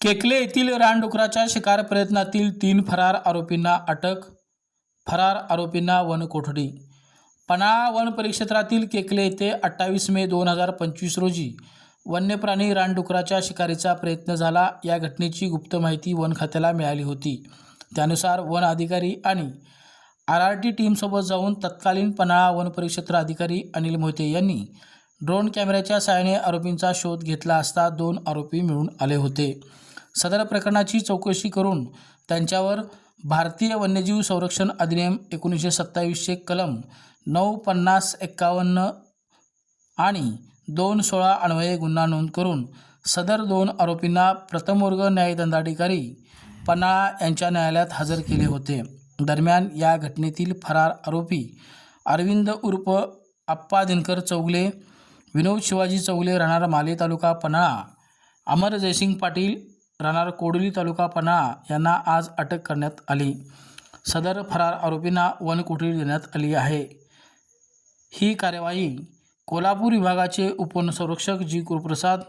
केकले येथील रानडुकराच्या शिकार प्रयत्नातील तीन फरार आरोपींना अटक फरार आरोपींना वनकोठडी पन्हाळा वन परिक्षेत्रातील केकले येथे अठ्ठावीस मे दोन हजार पंचवीस रोजी वन्यप्राणी रानडुकराच्या शिकारीचा प्रयत्न झाला. या घटनेची गुप्त माहिती वन खात्याला मिळाली होती. त्यानुसार वन अधिकारी आणि आर आर टी टीमसोबत जाऊन तत्कालीन पन्हाळा वन परिक्षेत्र अधिकारी अनिल मोहिते यांनी ड्रोन कॅमेऱ्याच्या सहाय्याने आरोपींचा शोध घेतला असता दोन आरोपी मिळून आले होते. सदर प्रकरणाची चौकशी करून त्यांच्यावर भारतीय वन्यजीव संरक्षण अधिनियम एकोणीसशे सत्तावीसचे कलम नऊ पन्नास एक्कावन्न आणि दोन सोळा अन्वये गुन्हा नोंद करून सदर दोन आरोपींना प्रथमवर्ग न्यायदंडाधिकारी पन्हाळा यांच्या न्यायालयात हजर केले होते. दरम्यान या घटनेतील फरार आरोपी अरविंद उर्फ आप्पा दिनकर चौगले विनोद शिवाजी चौगले राहणार माले तालुका पन्हाळा अमर जयसिंग पाटील राहणार कोडोली तालुका पन्हाळा यांना आज अटक करण्यात आली. सदर फरार आरोपींना वनकोठडी देण्यात आली आहे. ही कार्यवाही कोल्हापूर विभागाचे उपवनसंरक्षक जी गुरुप्रसाद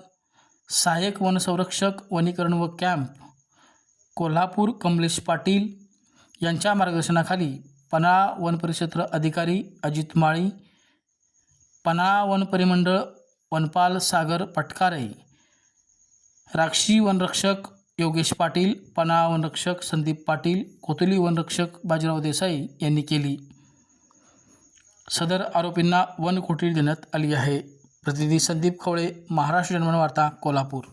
सहाय्यक वनसंरक्षक वनीकरण व कॅम्प कोल्हापूर कमलेश पाटील यांच्या मार्गदर्शनाखाली पन्हाळा वनपरिक्षेत्र अधिकारी अजित माळी पन्हाळा वन परिमंडळ वनपाल सागर पटकारे राक्षी वनरक्षक योगेश पाटील पन्हाळा वनरक्षक संदीप पाटील कोथली वनरक्षक बाजीराव देसाई यांनी केली. सदर आरोपींना वन कोठडी देण्यात आली आहे. प्रतिनिधी संदीप खवळे महाराष्ट्र जनमन वार्ता कोल्हापूर.